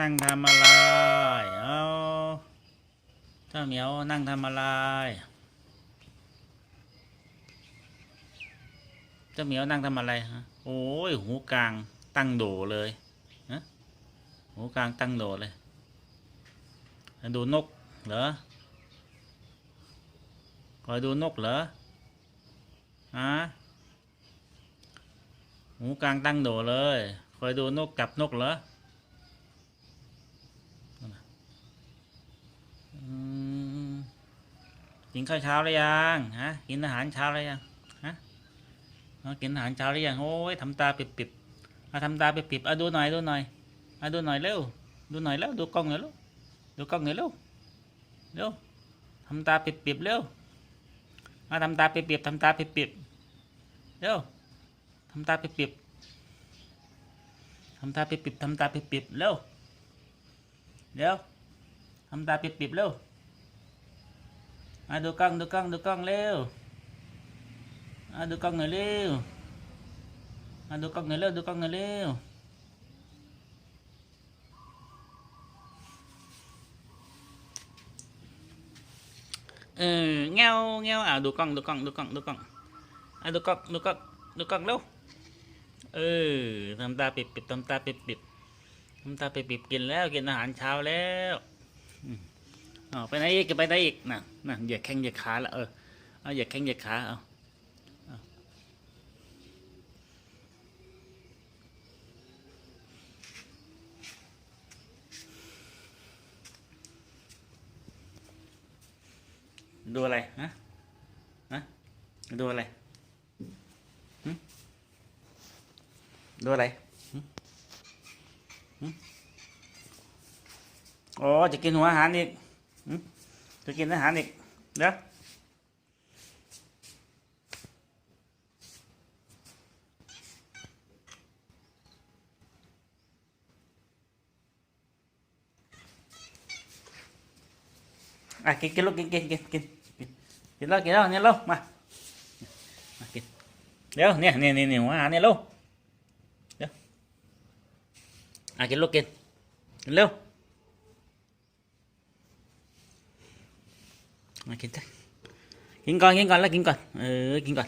นั่งทำอะไร เอาเจ้าเหมียวนั่งทำอะไร เจ้าเหมียวนั่งทำอะไรฮะ โอ้ย หูกลางตั้งโดเลยฮะหูกลางตั้งโดเลย ดูนกเหรอคอยดูนกเหรอฮะหูกลางตั้งโดเลยคอยดูนกจับนกเหรอ กินข้าวเช้าหรือยังฮะกินอาหารเช้าหรือยังฮะกินอาหารเช้าหรือยังโอ้ยทำตาปิบๆเอาทำตาปิบๆเอาดูหน่อยดูหน่อยเอาดูหน่อยเร็วดูหน่อยแล้วดูกล้องหน่อยลูกดูกล้องหน่อยเร็วเร็วทำตาปิบๆเร็วเอาทำตาปิบๆทำตาปิบๆเร็วทำตาปิบๆทำตาปิบๆทำตาปิบๆเร็วเร็วทำตาปิบๆเร็ว มาดูกล้องดูกล้องดูกล้องเร็วมาดูกล้องหน่อยเร็วมาดูกล้องหน่อยเร็วดูกล้องหน่อยเร็วเออเงาเงาอะดูกล้องดูกล้องดูกล้องดูกล้องอะดูกล้องดูกล้องดูกล้องเร็วเออทำตาปิบๆทำตาปิบๆทำตาปิบๆกินแล้วกินอาหารเช้าแล้ว อ๋อไปไหนอีกไปไหนอีกน่ะน่ะเหยียดแข้งเหยียดขาละเออเอาเหยียดแข้งเหยียดขาเอาดูอะไรฮะฮะดูอะไรดูอะไรอ๋อจะกินหัวอาหารอีก จะกินอาหารอีกเด้ออะกินกินลูกกินกินกินกินกินกินแล้วกินแล้วเนี่ยลูกมามากินเดี๋ยวเนี่ยเนี่ยเนี่ยเนี่ยหัวอาหารเนี่ยลูกเดี๋ยวอะกินลูกกินกินเร็ว มากินจ้ะกินก่อนกินก่อนแล้วกินก่อนเออกินก่